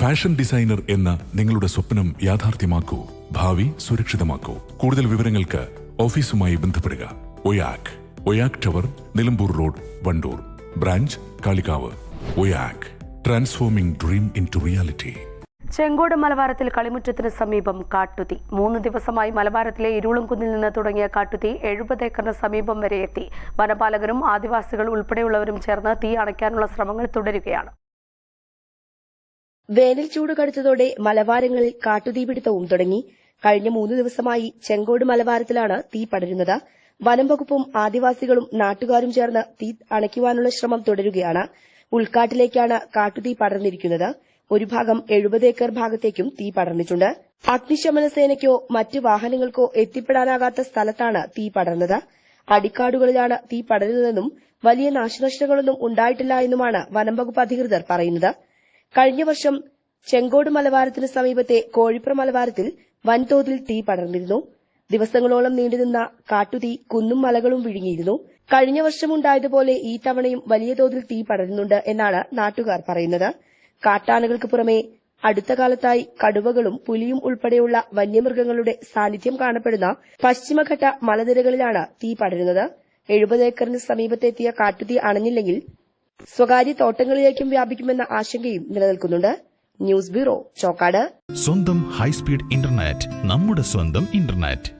Fashion designer എന്ന നിങ്ങളുടെ സ്വപ്നം യാഥാർത്ഥ്യമാക്കൂ. ഭാവി സുരക്ഷിതമാക്കൂ. കൂടുതൽ വിവരങ്ങൾക്ക് ഓഫീസുമായി ബന്ധപ്പെടുക. ഒയാക്. ഒയാക് tower Nilambur road Vandoor. Branch Kalikavu. ഒയാക്. Transforming dream into reality. Chengode മലബാരത്തിൽ കളിമുറ്റത്തിന് സമീപം കാട്ടുതി. മൂന്ന് ദിവസമായി മലബാരത്തിലെ ഇരുളുംകുന്നിൽ നിന്ന് തുടങ്ങിയ കാട്ടുതീ എഴുപത് ഏക്കറിന് സമീപം വരെ എത്തി. വനപാലകരും ആദിവാസികൾ ഉൾപ്പെടെയുള്ളവരും ചേർന്ന് തീ അണയ്ക്കാനുള്ള ശ്രമങ്ങൾ തുടരുകയാണ്. വേനൽ ചൂട് കടുത്തതോടെ മലബാരങ്ങളിൽ കാട്ടുതീപിടുത്തവും തുടങ്ങി. കഴിഞ്ഞ മൂന്ന് ദിവസമായി ചെങ്കോട് മലബാരത്തിലാണ് തീ പടരുന്നത്. വനം വകുപ്പും ആദിവാസികളും നാട്ടുകാരും ചേർന്ന് തീ അണയ്ക്കുവാനുള്ള ശ്രമം തുടരുകയാണ്. ഉൾക്കാട്ടിലേക്കാണ് കാട്ടുതീ പടർന്നിരിക്കുന്നത്. ഒരു ഭാഗം എഴുപത് ഏക്കർ ഭാഗത്തേക്കും തീ പടർന്നിട്ടുണ്ട്. അഗ്നിശമന സേനയ്ക്കോ മറ്റ് വാഹനങ്ങൾക്കോ എത്തിപ്പെടാനാകാത്ത സ്ഥലത്താണ് തീ പടർന്നത്. അടിക്കാടുകളിലാണ് തീ പടരുന്നതെന്നും വലിയ നാശനഷ്ടങ്ങളൊന്നും ഉണ്ടായിട്ടില്ല എന്നുമാണ് വനം വകുപ്പ് അധികൃതർ പറയുന്നത്. കഴിഞ്ഞ വർഷം ചെങ്കോട് മലബാരത്തിന് സമീപത്തെ കോഴിപ്പുറ മലബാരത്തിൽ വൻതോതിൽ തീ പടർന്നിരുന്നു. ദിവസങ്ങളോളം നീണ്ടുനിന്ന കാട്ടുതീ കുന്നും മലകളും വിഴുങ്ങിയിരുന്നു. കഴിഞ്ഞ വർഷമുണ്ടായതുപോലെ ഈ തവണയും വലിയ തോതിൽ തീ പടരുന്നുണ്ട് എന്നാണ് നാട്ടുകാർ പറയുന്നത്. കാട്ടാനകൾക്ക് പുറമെ അടുത്ത കാലത്തായി കടുവകളും പുലിയും ഉൾപ്പെടെയുള്ള വന്യമൃഗങ്ങളുടെ സാന്നിധ്യം കാണപ്പെടുന്ന പശ്ചിമഘട്ട മലനിരകളിലാണ് തീ പടരുന്നത്. എഴുപത് ഏക്കറിന് സമീപത്തെത്തിയ കാട്ടുതീ അണഞ്ഞില്ലെങ്കിൽ സ്വകാര്യ തോട്ടങ്ങളിലേക്കും വ്യാപിക്കുമെന്ന ആശങ്കയും നിലനിൽക്കുന്നുണ്ട്. News bureau Chokkad. സ്വന്തം ഹൈസ്പീഡ് ഇന്റർനെറ്റ് നമ്മുടെ സ്വന്തം ഇന്റർനെറ്റ്.